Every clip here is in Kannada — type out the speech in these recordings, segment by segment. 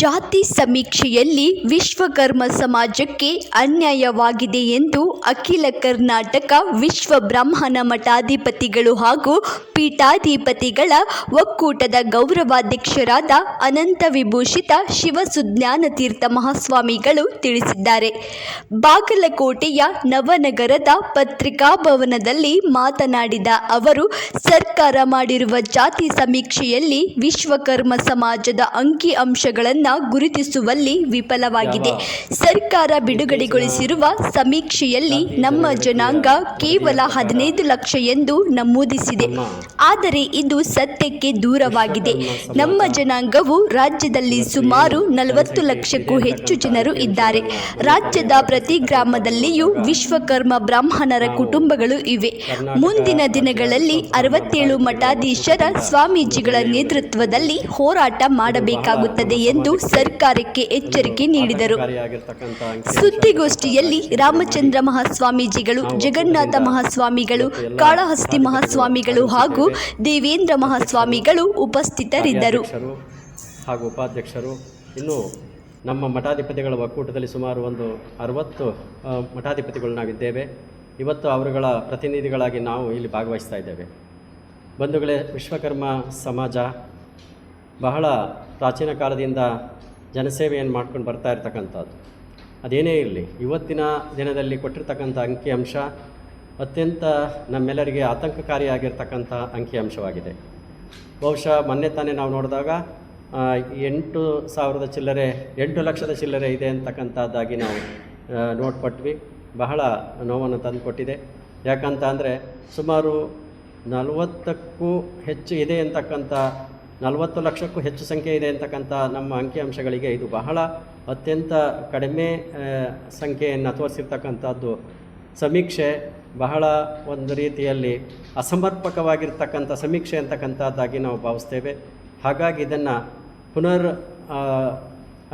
ಜಾತಿ ಸಮೀಕ್ಷೆಯಲ್ಲಿ ವಿಶ್ವಕರ್ಮ ಸಮಾಜಕ್ಕೆ ಅನ್ಯಾಯವಾಗಿದೆ ಎಂದು ಅಖಿಲ ಕರ್ನಾಟಕ ವಿಶ್ವ ಬ್ರಾಹ್ಮಣ ಮಠಾಧಿಪತಿಗಳು ಹಾಗೂ ಪೀಠಾಧಿಪತಿಗಳ ಒಕ್ಕೂಟದ ಗೌರವಾಧ್ಯಕ್ಷರಾದ ಅನಂತ ವಿಭೂಷಿತ ಶಿವಸುಜ್ಞಾನತೀರ್ಥ ಮಹಾಸ್ವಾಮಿಗಳು ತಿಳಿಸಿದ್ದಾರೆ. ಬಾಗಲಕೋಟೆಯ ನವನಗರದ ಪತ್ರಿಕಾಭವನದಲ್ಲಿ ಮಾತನಾಡಿದ ಅವರು, ಸರ್ಕಾರ ಮಾಡಿರುವ ಜಾತಿ ಸಮೀಕ್ಷೆಯಲ್ಲಿ ವಿಶ್ವಕರ್ಮ ಸಮಾಜದ ಅಂಕಿ ಅಂಶಗಳನ್ನು ಗುರುತಿಸುವಲ್ಲಿ ವಿಫಲವಾಗಿದೆ. ಸರ್ಕಾರ ಬಿಡುಗಡೆಗೊಳಿಸಿರುವ ಸಮೀಕ್ಷೆಯಲ್ಲಿ ನಮ್ಮ ಜನಾಂಗ ಕೇವಲ ಹದಿನೈದು ಲಕ್ಷ ಎಂದು ನಮೂದಿಸಿದೆ. ಆದರೆ ಇದು ಸತ್ಯಕ್ಕೆ ದೂರವಾಗಿದೆ. ನಮ್ಮ ಜನಾಂಗವು ರಾಜ್ಯದಲ್ಲಿ ಸುಮಾರು ನಲವತ್ತು ಲಕ್ಷಕ್ಕೂ ಹೆಚ್ಚು ಜನರು ಇದ್ದಾರೆ. ರಾಜ್ಯದ ಪ್ರತಿ ಗ್ರಾಮದಲ್ಲಿಯೂ ವಿಶ್ವಕರ್ಮ ಬ್ರಾಹ್ಮಣರ ಕುಟುಂಬಗಳು ಇವೆ. ಮುಂದಿನ ದಿನಗಳಲ್ಲಿ ಅರವತ್ತೇಳು ಮಠಾಧೀಶರ ಸ್ವಾಮೀಜಿಗಳ ನೇತೃತ್ವದಲ್ಲಿ ಹೋರಾಟ ಮಾಡಬೇಕಾಗುತ್ತದೆ ಎಂದು ಸರ್ಕಾರಕ್ಕೆ ಎಚ್ಚರಿಕೆ ನೀಡಿದರು. ಸುದ್ದಿಗೋಷ್ಠಿಯಲ್ಲಿ ರಾಮಚಂದ್ರ ಮಹಾಸ್ವಾಮೀಜಿಗಳು ಜಗನ್ನಾಥ ಮಹಾಸ್ವಾಮಿಗಳು ಕಾಳಹಸ್ತಿ ಮಹಾಸ್ವಾಮಿಗಳು ಹಾಗೂ ದೇವೇಂದ್ರ ಮಹಾಸ್ವಾಮಿಗಳು ಉಪಸ್ಥಿತರಿದ್ದರು. ಹಾಗೂ ಉಪಾಧ್ಯಕ್ಷರು. ಇನ್ನು ನಮ್ಮ ಮಠಾಧಿಪತಿಗಳ ಒಕ್ಕೂಟದಲ್ಲಿ ಸುಮಾರು ಒಂದು ಅರವತ್ತು ಮಠಾಧಿಪತಿಗಳು ನಾವಿದ್ದೇವೆ ಇವತ್ತು ಅವರುಗಳ ಪ್ರತಿನಿಧಿಗಳಾಗಿ ನಾವು ಇಲ್ಲಿ ಭಾಗವಹಿಸ್ತಾ ಇದ್ದೇವೆ. ಬಂಧುಗಳೇ ವಿಶ್ವಕರ್ಮ ಸಮಾಜ ಬಹಳ ಪ್ರಾಚೀನ ಕಾಲದಿಂದ ಜನಸೇವೆಯನ್ನು ಮಾಡ್ಕೊಂಡು ಬರ್ತಾ ಇರ್ತಕ್ಕಂಥದ್ದು. ಅದೇನೇ ಇರಲಿ, ಇವತ್ತಿನ ದಿನದಲ್ಲಿ ಕೊಟ್ಟಿರ್ತಕ್ಕಂಥ ಅಂಕಿಅಂಶ ಅತ್ಯಂತ ನಮ್ಮೆಲ್ಲರಿಗೆ ಆತಂಕಕಾರಿಯಾಗಿರ್ತಕ್ಕಂಥ ಅಂಕಿಅಂಶವಾಗಿದೆ ಬಹುಶಃ ಮೊನ್ನೆ ತಾನೇ ನಾವು ನೋಡಿದಾಗ ಎಂಟು ಸಾವಿರದ ಚಿಲ್ಲರೆ, ಎಂಟು ಲಕ್ಷದ ಚಿಲ್ಲರೆ ಇದೆ ಅಂತಕ್ಕಂಥದ್ದಾಗಿ ನಾವು ನೋಡ್ಪಟ್ವಿ ಬಹಳ ನೋವನ್ನು ತಂದುಕೊಟ್ಟಿದೆ. ಯಾಕಂತ ಅಂದರೆ ಸುಮಾರು ನಲವತ್ತಕ್ಕೂ ಹೆಚ್ಚು ಇದೆ ಅಂತಕ್ಕಂಥ ನಲವತ್ತು ಲಕ್ಷಕ್ಕೂ ಹೆಚ್ಚು ಸಂಖ್ಯೆ ಇದೆ ಅಂತಕ್ಕಂಥ ನಮ್ಮ ಅಂಕಿಅಂಶಗಳಿಗೆ ಇದು ಬಹಳ ಅತ್ಯಂತ ಕಡಿಮೆ ಸಂಖ್ಯೆಯನ್ನು ತೋರಿಸಿರ್ತಕ್ಕಂಥದ್ದು. ಸಮೀಕ್ಷೆ ಬಹಳ ಒಂದು ರೀತಿಯಲ್ಲಿ ಅಸಮರ್ಪಕವಾಗಿರ್ತಕ್ಕಂಥ ಸಮೀಕ್ಷೆ ಅಂತಕ್ಕಂಥದ್ದಾಗಿ ನಾವು ಭಾವಿಸ್ತೇವೆ. ಹಾಗಾಗಿ ಇದನ್ನು ಪುನರ್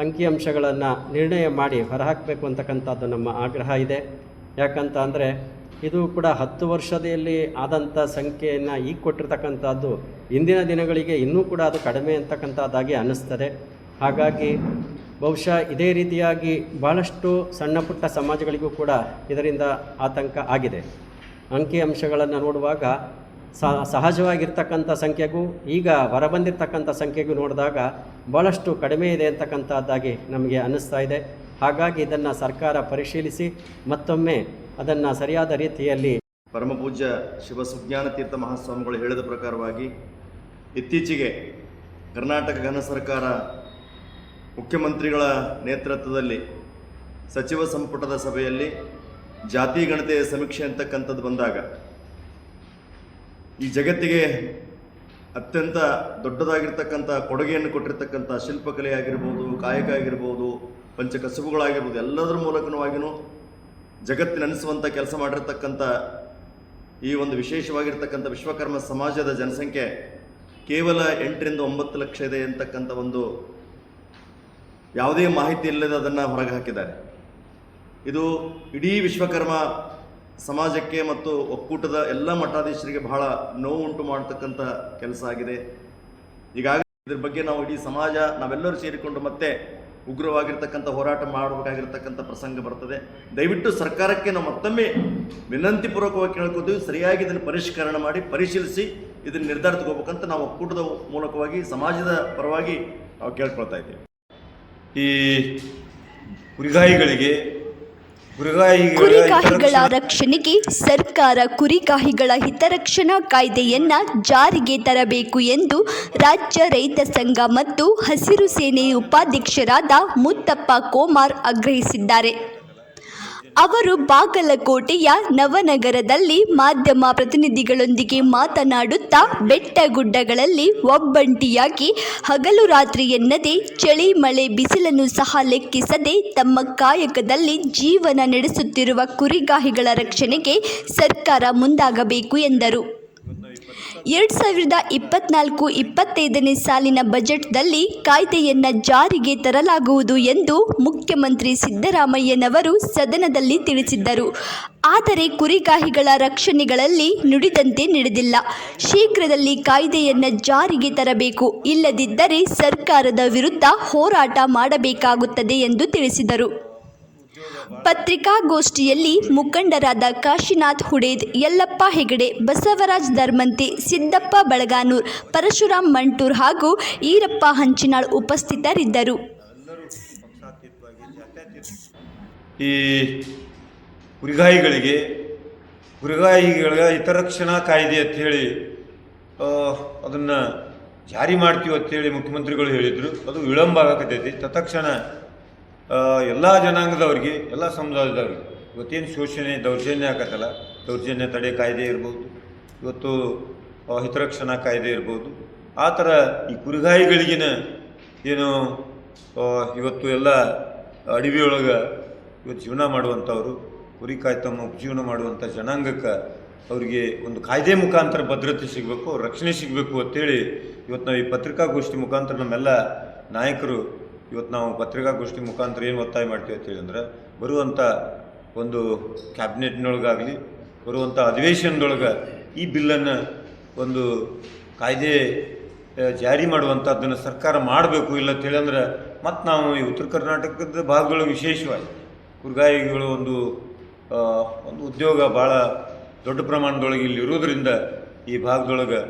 ಅಂಕಿಅಂಶಗಳನ್ನು ನಿರ್ಣಯ ಮಾಡಿ ಹೊರಹಾಕಬೇಕು ಅಂತಕ್ಕಂಥದ್ದು ನಮ್ಮ ಆಗ್ರಹ ಇದೆ. ಯಾಕಂತ ಅಂದರೆ ಇದು ಕೂಡ ಹತ್ತು ವರ್ಷದಲ್ಲಿ ಆದಂಥ ಸಂಖ್ಯೆಯನ್ನು ಈಗ ಕೊಟ್ಟಿರ್ತಕ್ಕಂಥದ್ದು. ಇಂದಿನ ದಿನಗಳಿಗೆ ಇನ್ನೂ ಕೂಡ ಅದು ಕಡಿಮೆ ಅಂತಕ್ಕಂಥದ್ದಾಗಿ ಅನ್ನಿಸ್ತದೆ. ಹಾಗಾಗಿ ಬಹುಶಃ ಇದೇ ರೀತಿಯಾಗಿ ಭಾಳಷ್ಟು ಸಣ್ಣ ಪುಟ್ಟ ಸಮಾಜಗಳಿಗೂ ಕೂಡ ಇದರಿಂದ ಆತಂಕ ಆಗಿದೆ. ಅಂಕಿಅಂಶಗಳನ್ನು ನೋಡುವಾಗ ಸಹಜವಾಗಿರ್ತಕ್ಕಂಥ ಸಂಖ್ಯೆಗೂ ಈಗ ಹೊರಬಂದಿರ್ತಕ್ಕಂಥ ಸಂಖ್ಯೆಗೂ ನೋಡಿದಾಗ ಭಾಳಷ್ಟು ಕಡಿಮೆ ಇದೆ ಅಂತಕ್ಕಂಥದ್ದಾಗಿ ನಮಗೆ ಅನ್ನಿಸ್ತಾ ಇದೆ. ಹಾಗಾಗಿ ಇದನ್ನು ಸರ್ಕಾರ ಪರಿಶೀಲಿಸಿ ಮತ್ತೊಮ್ಮೆ ಅದನ್ನು ಸರಿಯಾದ ರೀತಿಯಲ್ಲಿ ಪರಮಪೂಜ್ಯ ಶಿವ ಸುಜ್ಞಾನ ತೀರ್ಥ ಮಹಾಸ್ವಾಮಿಗಳು ಹೇಳಿದ ಪ್ರಕಾರವಾಗಿ ಇತ್ತೀಚೆಗೆ ಕರ್ನಾಟಕ ಘನ ಸರ್ಕಾರ ಮುಖ್ಯಮಂತ್ರಿಗಳ ನೇತೃತ್ವದಲ್ಲಿ ಸಚಿವ ಸಂಪುಟದ ಸಭೆಯಲ್ಲಿ ಜಾತಿ ಗಣತೆಯ ಸಮೀಕ್ಷೆ ಅಂತಕ್ಕಂಥದ್ದು ಬಂದಾಗ ಈ ಜಗತ್ತಿಗೆ ಅತ್ಯಂತ ದೊಡ್ಡದಾಗಿರ್ತಕ್ಕಂಥ ಕೊಡುಗೆಯನ್ನು ಕೊಟ್ಟಿರ್ತಕ್ಕಂಥ ಶಿಲ್ಪಕಲೆ ಆಗಿರ್ಬೋದು ಕಾಯಕ ಆಗಿರ್ಬೋದು, ಪಂಚಕಸುಬುಗಳಾಗಿರ್ಬೋದು ಎಲ್ಲದರ ಮೂಲಕವಾಗಿಯೂ ಜಗತ್ತಿನನಿಸುವಂಥ ಕೆಲಸ ಮಾಡಿರ್ತಕ್ಕಂಥ ಈ ಒಂದು ವಿಶೇಷವಾಗಿರ್ತಕ್ಕಂಥ ವಿಶ್ವಕರ್ಮ ಸಮಾಜದ ಜನಸಂಖ್ಯೆ ಕೇವಲ ಎಂಟರಿಂದ ಒಂಬತ್ತು ಲಕ್ಷ ಇದೆ ಅಂತಕ್ಕಂಥ ಒಂದು ಯಾವುದೇ ಮಾಹಿತಿ ಇಲ್ಲದೆ ಅದನ್ನು ಹೊರಗೆ ಹಾಕಿದ್ದಾರೆ. ಇದು ಇಡೀ ವಿಶ್ವಕರ್ಮ ಸಮಾಜಕ್ಕೆ ಮತ್ತು ಒಕ್ಕೂಟದ ಎಲ್ಲ ಮಠಾಧೀಶರಿಗೆ ಬಹಳ ನೋವು ಉಂಟು ಮಾಡತಕ್ಕಂಥ ಕೆಲಸ ಆಗಿದೆ. ಈಗಾಗಲೇ ಇದ್ರ ಬಗ್ಗೆ ನಾವು ಇಡೀ ಸಮಾಜ ನಾವೆಲ್ಲರೂ ಸೇರಿಕೊಂಡು ಮತ್ತೆ ಉಗ್ರವಾಗಿರ್ತಕ್ಕಂಥ ಹೋರಾಟ ಮಾಡಬೇಕಾಗಿರ್ತಕ್ಕಂಥ ಪ್ರಸಂಗ ಬರ್ತದೆ. ದಯವಿಟ್ಟು ಸರ್ಕಾರಕ್ಕೆ ನಾವು ಮತ್ತೊಮ್ಮೆ ವಿನಂತಿಪೂರ್ವಕವಾಗಿ ಕೇಳ್ಕೊತೀವಿ. ಸರಿಯಾಗಿ ಇದನ್ನು ಪರಿಷ್ಕರಣೆ ಮಾಡಿ, ಪರಿಶೀಲಿಸಿ, ಇದನ್ನು ನಿರ್ಧಾರ ತಗೋಬೇಕಂತ ನಾವು ಒಕ್ಕೂಟದ ಮೂಲಕವಾಗಿ, ಸಮಾಜದ ಪರವಾಗಿ ನಾವು ಕೇಳ್ಕೊಳ್ತಾ ಇದ್ದೀವಿ. ಈ ಕುರಿಗಾಯಿಗಳಿಗೆ ಕುರಿಗಾಯಿಗಳ ಕುರಿಗಾಹಿಗಳ ರಕ್ಷಣೆಗೆ ಸರ್ಕಾರ ಕುರಿಗಾಹಿಗಳ ಹಿತರಕ್ಷಣಾ ಕಾಯ್ದೆಯನ್ನ ಜಾರಿಗೆ ತರಬೇಕು ಎಂದು ರಾಜ್ಯ ರೈತ ಸಂಘ ಮತ್ತು ಹಸಿರು ಸೇನೆ ಉಪಾಧ್ಯಕ್ಷರಾದ ಮುತ್ತಪ್ಪ ಕೋಮಾರ್ ಆಗ್ರಹಿಸಿದ್ದಾರೆ. ಅವರು ಬಾಗಲಕೋಟೆಯ ನವನಗರದಲ್ಲಿ ಮಾಧ್ಯಮ ಪ್ರತಿನಿಧಿಗಳೊಂದಿಗೆ ಮಾತನಾಡುತ್ತಾ ಬೆಟ್ಟಗುಡ್ಡಗಳಲ್ಲಿ ಒಬ್ಬಂಟಿಯಾಗಿ ಹಗಲು ರಾತ್ರಿ ಎನ್ನದೆ ಚಳಿ ಮಳೆ ಬಿಸಿಲನ್ನು ಸಹ ಲೆಕ್ಕಿಸದೆ ತಮ್ಮ ಕಾಯಕದಲ್ಲಿ ಜೀವನ ನಡೆಸುತ್ತಿರುವ ಕುರಿಗಾಹಿಗಳ ರಕ್ಷಣೆಗೆ ಸರ್ಕಾರ ಮುಂದಾಗಬೇಕು ಎಂದರು. ಎರಡು ಸಾವಿರದ ಇಪ್ಪತ್ನಾಲ್ಕು ಇಪ್ಪತ್ತೈದನೇ ಸಾಲಿನ ಬಜೆಟ್ದಲ್ಲಿ ಕಾಯ್ದೆಯನ್ನು ಜಾರಿಗೆ ತರಲಾಗುವುದು ಎಂದು ಮುಖ್ಯಮಂತ್ರಿ ಸಿದ್ದರಾಮಯ್ಯನವರು ಸದನದಲ್ಲಿ ತಿಳಿಸಿದ್ದರು. ಆದರೆ ಕುರಿಗಾಹಿಗಳ ರಕ್ಷಣೆಗಳಲ್ಲಿ ನುಡಿದಂತೆ ನಡೆದಿಲ್ಲ. ಶೀಘ್ರದಲ್ಲಿ ಕಾಯ್ದೆಯನ್ನು ಜಾರಿಗೆ ತರಬೇಕು. ಇಲ್ಲದಿದ್ದರೆ ಸರ್ಕಾರದ ವಿರುದ್ಧ ಹೋರಾಟ ಮಾಡಬೇಕಾಗುತ್ತದೆ ಎಂದು ತಿಳಿಸಿದರು. ಪತ್ರಿಕಾಗೋಷ್ಠಿಯಲ್ಲಿ ಮುಖಂಡರಾದ ಕಾಶಿನಾಥ್ ಹುಡೇದ್, ಯಲ್ಲಪ್ಪ ಹೆಗಡೆ, ಬಸವರಾಜ್ ಧರ್ಮಂತೆ, ಸಿದ್ದಪ್ಪ ಬಳಗಾನೂರ್, ಪರಶುರಾಮ್ ಮಂಟೂರ್ ಹಾಗೂ ಈರಪ್ಪ ಹಂಚಿನಾಳ್ ಉಪಸ್ಥಿತರಿದ್ದರು. ಈ ಕುರಿಗಾಯಿಗಳಿಗೆ ಕುರಿಗಾಯಿಗಳ ಹಿತರಕ್ಷಣಾ ಕಾಯ್ದೆ ಅಂತ ಹೇಳಿ ಅದನ್ನು ಜಾರಿ ಮಾಡ್ತೀವಿ ಅಂತೇಳಿ ಮುಖ್ಯಮಂತ್ರಿಗಳು ಹೇಳಿದರು. ಅದು ವಿಳಂಬ ಆಗಕತ್ತೈತಿ. ತತ್ಕ್ಷಣ ಎಲ್ಲ ಜನಾಂಗದವ್ರಿಗೆ, ಎಲ್ಲ ಸಮುದಾಯದವ್ರಿಗೆ, ಇವತ್ತೇನು ಶೋಷಣೆ, ದೌರ್ಜನ್ಯ ಆಗತ್ತಲ್ಲ, ದೌರ್ಜನ್ಯ ತಡೆ ಕಾಯ್ದೆ ಇರ್ಬೋದು, ಇವತ್ತು ಹಿತರಕ್ಷಣಾ ಕಾಯ್ದೆ ಇರ್ಬೋದು, ಆ ಥರ ಈ ಕುರಿಗಾಯಿಗಳಿಗಿನ ಏನು ಇವತ್ತು ಎಲ್ಲ ಅಡವಿಯೊಳಗೆ ಇವತ್ತು ಜೀವನ ಮಾಡುವಂಥವ್ರು, ಕುರಿ ಕಾಯಿ ತಮ್ಮ ಉಪಜೀವನ ಮಾಡುವಂಥ ಜನಾಂಗಕ್ಕೆ ಅವರಿಗೆ ಒಂದು ಕಾಯ್ದೆ ಮುಖಾಂತರ ಭದ್ರತೆ ಸಿಗಬೇಕು ರಕ್ಷಣೆ ಸಿಗಬೇಕು ಅಂತೇಳಿ ಇವತ್ತು ನಾವು ಈ ಪತ್ರಿಕಾಗೋಷ್ಠಿ ಮುಖಾಂತರ ನಮ್ಮೆಲ್ಲ ನಾಯಕರು ಇವತ್ತು ನಾವು ಪತ್ರಿಕಾಗೋಷ್ಠಿ ಮುಖಾಂತರ ಏನು ಒತ್ತಾಯ ಮಾಡ್ತೀವಿ ಅಂತೇಳಿ ಅಂದ್ರೆ ಬರುವಂಥ ಒಂದು ಕ್ಯಾಬಿನೆಟ್ನೊಳಗಾಗಲಿ ಬರುವಂಥ ಅಧಿವೇಶನದೊಳಗೆ ಈ ಬಿಲ್ಲನ್ನು ಒಂದು ಕಾಯ್ದೆ ಜಾರಿ ಮಾಡುವಂಥದ್ದನ್ನು ಸರ್ಕಾರ ಮಾಡಬೇಕು ಇಲ್ಲ ಅಂತೇಳಿ ಅಂದ್ರೆ ಮತ್ತು ನಾವು ಈ ಉತ್ತರ ಕರ್ನಾಟಕದ ಭಾಗಗಳು ವಿಶೇಷವಾಗಿ ಕುರ್ಗಾಯಿಗಳು ಒಂದು ಒಂದು ಉದ್ಯೋಗ ಭಾಳ ದೊಡ್ಡ ಪ್ರಮಾಣದೊಳಗೆ ಇಲ್ಲಿ ಇರೋದ್ರಿಂದ ಈ ಭಾಗದೊಳಗೆ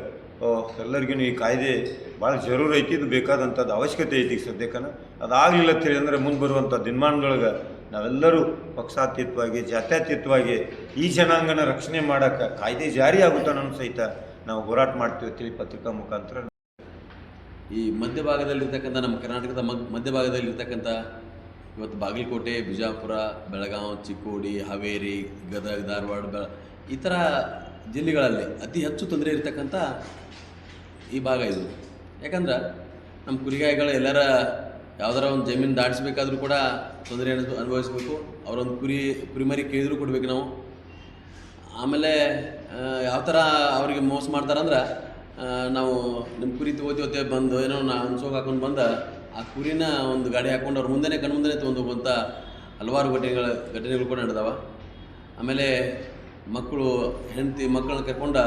ಎಲ್ಲರಿಗೂ ಈ ಕಾಯ್ದೆ ಭಾಳ ಜರೂರು ಐತಿ, ಇದು ಬೇಕಾದಂಥದ್ದು ಅವಶ್ಯಕತೆ ಐತಿ ಸದ್ಯಕ್ಕನ. ಅದಾಗಲಿಲ್ಲ ತಿಳಿ ಅಂದರೆ ಮುಂದೆ ಬರುವಂಥ ದಿನಮಾನದೊಳಗೆ ನಾವೆಲ್ಲರೂ ಪಕ್ಷಾತೀತವಾಗಿ, ಜಾತ್ಯತೀತವಾಗಿ ಈ ಜನಾಂಗನ ರಕ್ಷಣೆ ಮಾಡೋಕ್ಕೆ ಕಾಯ್ದೆ ಜಾರಿ ಆಗುತ್ತಾನೋ ಸಹಿತ ನಾವು ಹೋರಾಟ ಮಾಡ್ತೀವಿ ತಿಳಿ ಪತ್ರಿಕಾ ಮುಖಾಂತರ. ಈ ಮಧ್ಯಭಾಗದಲ್ಲಿರ್ತಕ್ಕಂಥ ನಮ್ಮ ಕರ್ನಾಟಕದ ಮಧ್ಯಭಾಗದಲ್ಲಿರ್ತಕ್ಕಂಥ ಇವತ್ತು ಬಾಗಲಕೋಟೆ, ಬಿಜಾಪುರ ಬೆಳಗಾವಿ ಚಿಕ್ಕೋಡಿ, ಹಾವೇರಿ, ಗದಗ, ಧಾರವಾಡ ಈ ಥರ ಜಿಲ್ಲೆಗಳಲ್ಲಿ ಅತಿ ಹೆಚ್ಚು ತೊಂದರೆ ಇರತಕ್ಕಂಥ ಈ ಭಾಗ ಇದು. ಯಾಕಂದ್ರೆ ನಮ್ಮ ಕುರಿಗಾಯಿಗಳು ಎಲ್ಲರ ಯಾವ್ದಾರ ಒಂದು ಜಮೀನು ದಾಟಿಸ್ಬೇಕಾದ್ರೂ ಕೂಡ ತೊಂದರೆ ಅನುಭ ಅನುಭವಿಸ್ಬೇಕು. ಅವರೊಂದು ಕುರಿ ಕುರಿಮರಿ ಕೇಳಿದ್ರು ಕೊಡ್ಬೇಕು ನಾವು. ಆಮೇಲೆ ಯಾವ ಥರ ಅವರಿಗೆ ಮೋಸ ಮಾಡ್ತಾರಂದ್ರೆ ನಾವು ನಿಮ್ಮ ಕುರಿ ತಗೋತೀವತ್ತೆ ಬಂದು, ಏನೋ ನಾ ಅನ್ಸೋಗಿ ಹಾಕೊಂಡು ಬಂದ, ಆ ಕುರಿನ ಒಂದು ಗಾಡಿ ಹಾಕೊಂಡು ಅವ್ರ ಮುಂದೆನೇ ಕಣ್ಣು ಮುಂದೆನೇ ತೊಗೊಂಡು ಹೋಗುವಂಥ ಹಲವಾರು ಘಟನೆಗಳ, ಘಟನೆಗಳು ಕೂಡ ನಡೆದಾವ. ಆಮೇಲೆ ಮಕ್ಕಳು, ಹೆಂಡತಿ ಮಕ್ಕಳನ್ನ ಕರ್ಕೊಂಡು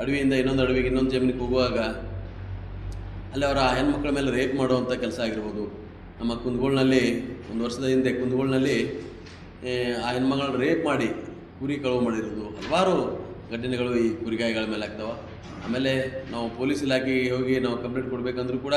ಅಡವಿಯಿಂದ ಇನ್ನೊಂದು ಅಡವಿಗೆ ಇನ್ನೊಂದು ಜಮೀನಿಗೆ ಹೋಗುವಾಗ ಅಲ್ಲಿ ಅವರ ಹೆಣ್ಮಕ್ಳ ಮೇಲೆ ರೇಪ್ ಮಾಡುವಂಥ ಕೆಲಸ ಆಗಿರ್ಬೋದು. ನಮ್ಮ ಕುಂದಗೋಳ್ನಲ್ಲಿ, ಒಂದು ವರ್ಷದ ಹಿಂದೆ ಕುಂದಗೋಳ್ನಲ್ಲಿ ಆ ಹೆಣ್ಮಗಳನ್ನ ರೇಪ್ ಮಾಡಿ ಕುರಿ ಕಳುವು ಮಾಡಿರೋದು. ಹಲವಾರು ಘಟನೆಗಳು ಈ ಕುರಿಗಾಯಿಗಳ ಮೇಲೆ ಆಗ್ತಾವೆ. ಆಮೇಲೆ ನಾವು ಪೊಲೀಸ್ ಇಲಾಖೆಗೆ ಹೋಗಿ ನಾವು ಕಂಪ್ಲೇಂಟ್ ಕೊಡಬೇಕಂದ್ರೂ ಕೂಡ